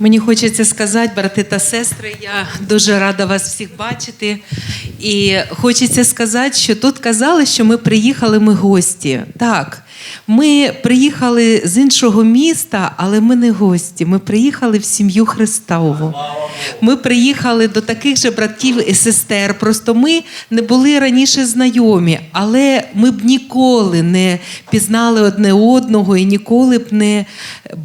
Мені хочеться сказати, брати та сестри, я дуже рада вас всіх бачити. І хочеться сказати, що тут казали, що ми приїхали ми гості. Так, ми приїхали з іншого міста, але ми не гості. Ми приїхали в сім'ю Христову. Ми приїхали до таких же братів і сестер. Просто ми не були раніше знайомі, але ми б ніколи не пізнали одне одного і ніколи б не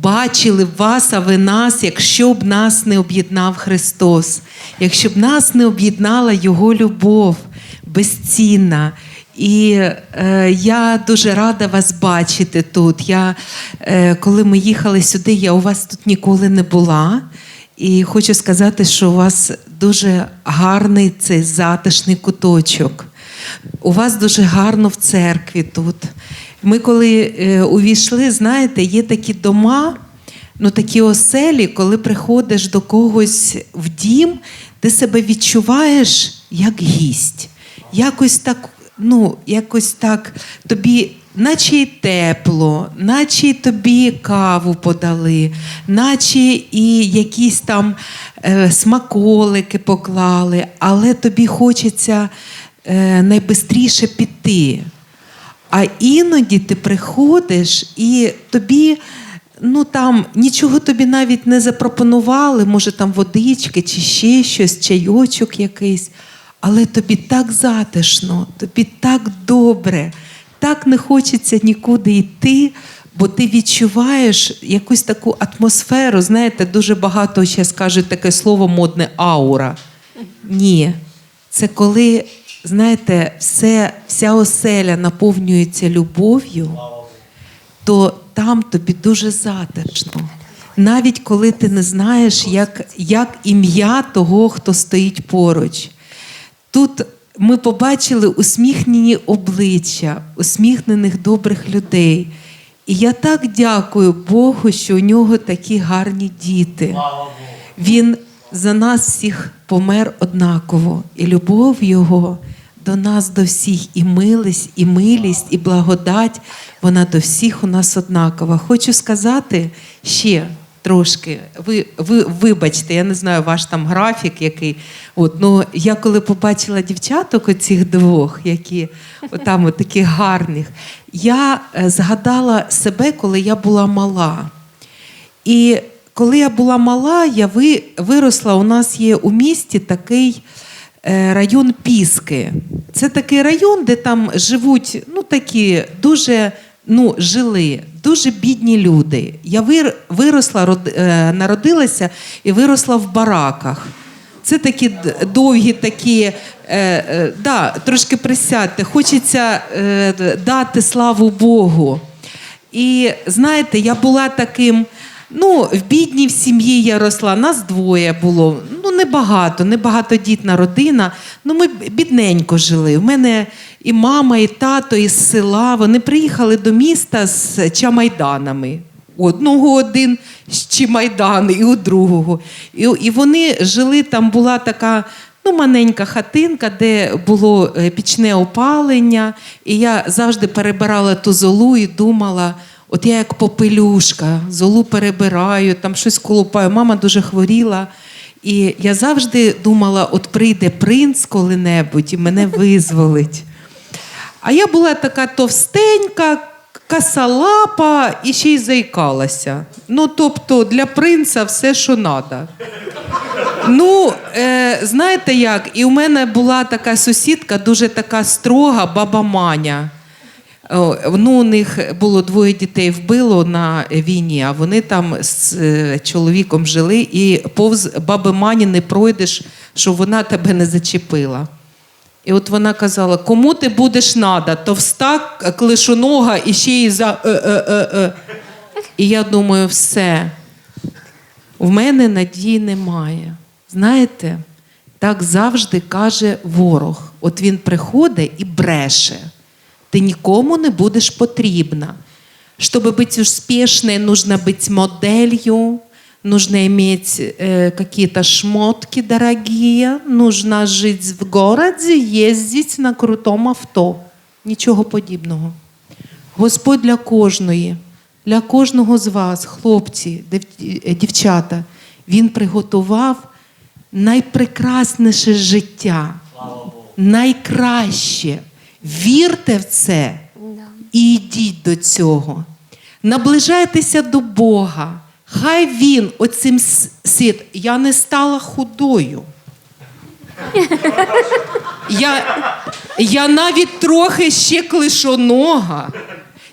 бачили вас, а ви нас, якщо б нас не об'єднав Христос, якщо б нас не об'єднала Його любов безцінна. І е, я дуже рада вас бачити тут. Я, е, коли ми їхали сюди, я у вас тут ніколи не була. І хочу сказати, що у вас дуже гарний цей затишний куточок. У вас дуже гарно в церкві тут. Ми, коли е, увійшли, знаєте, є такі дома, ну такі оселі, коли приходиш до когось в дім, ти себе відчуваєш як гість. Якось так, ну, якось так тобі. Наче й тепло, наче й тобі каву подали, наче і якісь там е, смаколики поклали, але тобі хочеться е, найбистріше піти. А іноді ти приходиш і тобі. Ну там нічого тобі навіть не запропонували, може там водички чи ще щось, чайочок якийсь. Але тобі так затишно, тобі так добре, так не хочеться нікуди йти, бо ти відчуваєш якусь таку атмосферу. Знаєте, дуже багато зараз кажуть таке слово модне аура. Ні, це коли, знаєте, все, вся оселя наповнюється любов'ю, то там тобі дуже затишно. Навіть коли ти не знаєш, як, як ім'я того, хто стоїть поруч. Тут ми побачили усміхнені обличчя, усміхнених добрих людей. І я так дякую Богу, що у нього такі гарні діти. Він за нас всіх помер однаково, і любов Його до нас, до всіх, і милість, і милість, і благодать, вона до всіх у нас однакова. Хочу сказати ще трошки. Ви, ви вибачте, я не знаю ваш там графік, який. От, ну, я коли побачила дівчаток оцих двох, які там такі гарних, я е, згадала себе, коли я була мала. І коли я була мала, я ви, виросла. У нас є у місті такий е, район Піски. Це такий район, де там живуть ну, такі дуже ну, жили, дуже бідні люди. Я вир, виросла, род, е, народилася і виросла в бараках. Це такі довгі, такі, е, е, да, трошки присядьте. Хочеться е, дати славу Богу. І знаєте, я була таким. Ну, в бідній в сім'ї я росла, нас двоє було. Ну, небагато, небагатодітна родина. Ну, ми бідненько жили. У мене і мама, і тато із села. Вони приїхали до міста з чамайданами. У одного один з Чимайдан, і у другого. І, і вони жили, там була така ну, маленька хатинка, де було е, пічне опалення. І я завжди перебирала ту золу і думала. От я як попелюшка, золу перебираю, там щось колупаю. Мама дуже хворіла. І я завжди думала: от прийде принц коли-небудь і мене визволить. А я була така товстенька, касалапа і ще й заїкалася. Ну, тобто, для принца все, що треба. Ну, е, знаєте як, і у мене була така сусідка, дуже така строга баба Маня. Ну, у них було двоє дітей вбило на війні, а вони там з е, чоловіком жили, і повз баби Мані не пройдеш, щоб вона тебе не зачепила. І от вона казала: кому ти будеш нада? Товста, клишонога і ще й за. Е, е, е, е. І я думаю, все, в мене надії немає. Знаєте, так завжди каже ворог. От він приходить і бреше. Ти нікому не будеш потрібна. Чтобы быть успешной, нужно быть моделью, нужно иметь э, какие-то шмотки дорогие, нужно жить в городе, ездить на крутом авто. Нічого подібного. Господь для кожної, для кожного з вас, хлопці, дев- е, дівчата, Він приготував найпрекрасніше життя, найкраще. Вірте в це і йдіть до цього. Наближайтеся до Бога. Хай Він оцим світ. Я не стала худою. Я, я навіть трохи ще клишонога.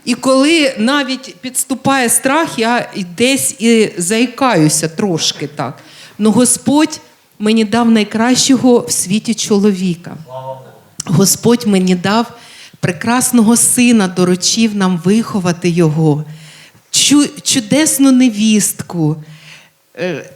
І коли навіть підступає страх, я десь і заїкаюся трошки так. Ну Господь мені дав найкращого в світі чоловіка. Господь мені дав прекрасного сина, доручив нам виховати його, чудесну невістку, е,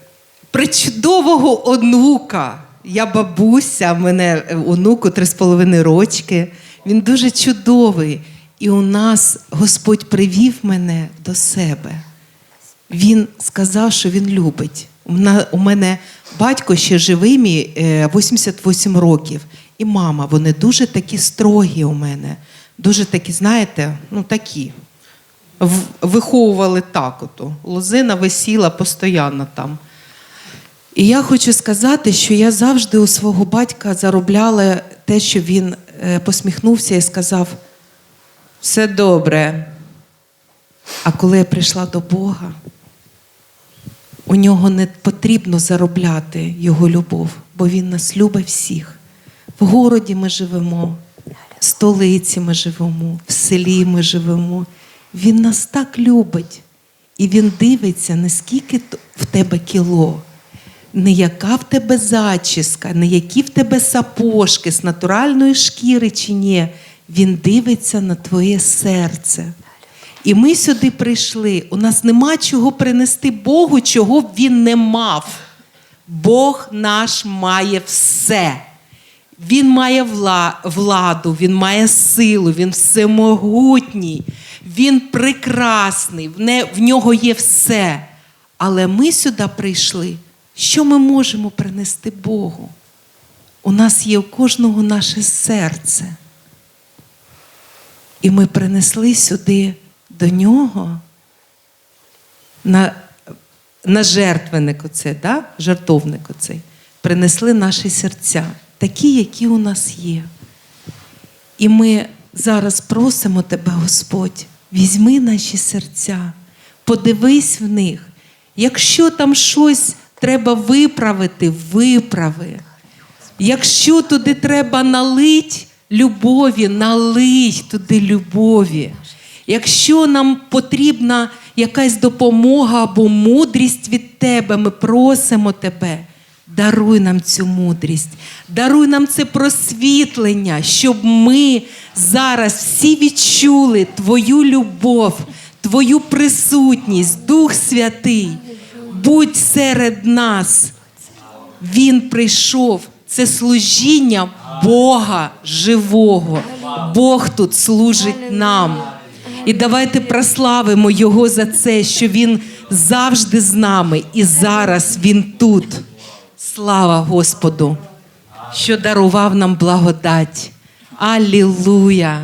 причудового онука. Я бабуся, мене е, онуку три з половиною рочки. Він дуже чудовий. І у нас Господь привів мене до себе. Він сказав, що він любить. У мене- батько ще живий, мій е, 88 років, і мама. Вони дуже такі строгі у мене. Дуже такі, знаєте, ну такі. Виховували так. Ото. Лозина висіла постійно там. І я хочу сказати, що я завжди у свого батька заробляла те, що він е, посміхнувся і сказав: все добре. А коли я прийшла до Бога, у нього не потрібно заробляти його любов, бо він нас любить всіх. В городі ми живемо, в столиці ми живемо, в селі ми живемо. Він нас так любить. І він дивиться, наскільки в тебе кіло, не яка в тебе зачіска, не які в тебе сапожки з натуральної шкіри чи ні. Він дивиться на твоє серце. І ми сюди прийшли. У нас нема чого принести Богу, чого б він не мав. Бог наш має все. Він має владу, він має силу, він всемогутній, він прекрасний, в, нього є все. Але ми сюди прийшли. Що ми можемо принести Богу? У нас є у кожного наше серце. І ми принесли сюди до нього на, на жертвенник оце, да? жертовник оцей. Принесли наші серця, такі, які у нас є. І ми зараз просимо тебе, Господь, візьми наші серця, подивись в них. Якщо там щось треба виправити, виправи. Якщо туди треба налить любові, налий туди любові. Якщо нам потрібна якась допомога або мудрість від тебе, ми просимо тебе. Даруй нам цю мудрість, даруй нам це просвітлення, щоб ми зараз всі відчули Твою любов, Твою присутність, Дух Святий. Будь серед нас. Він прийшов. Це служіння Бога живого. Бог тут служить нам. І давайте прославимо Його за це, що Він завжди з нами, і зараз Він тут. Слава Господу, що дарував нам благодать. Алілуя!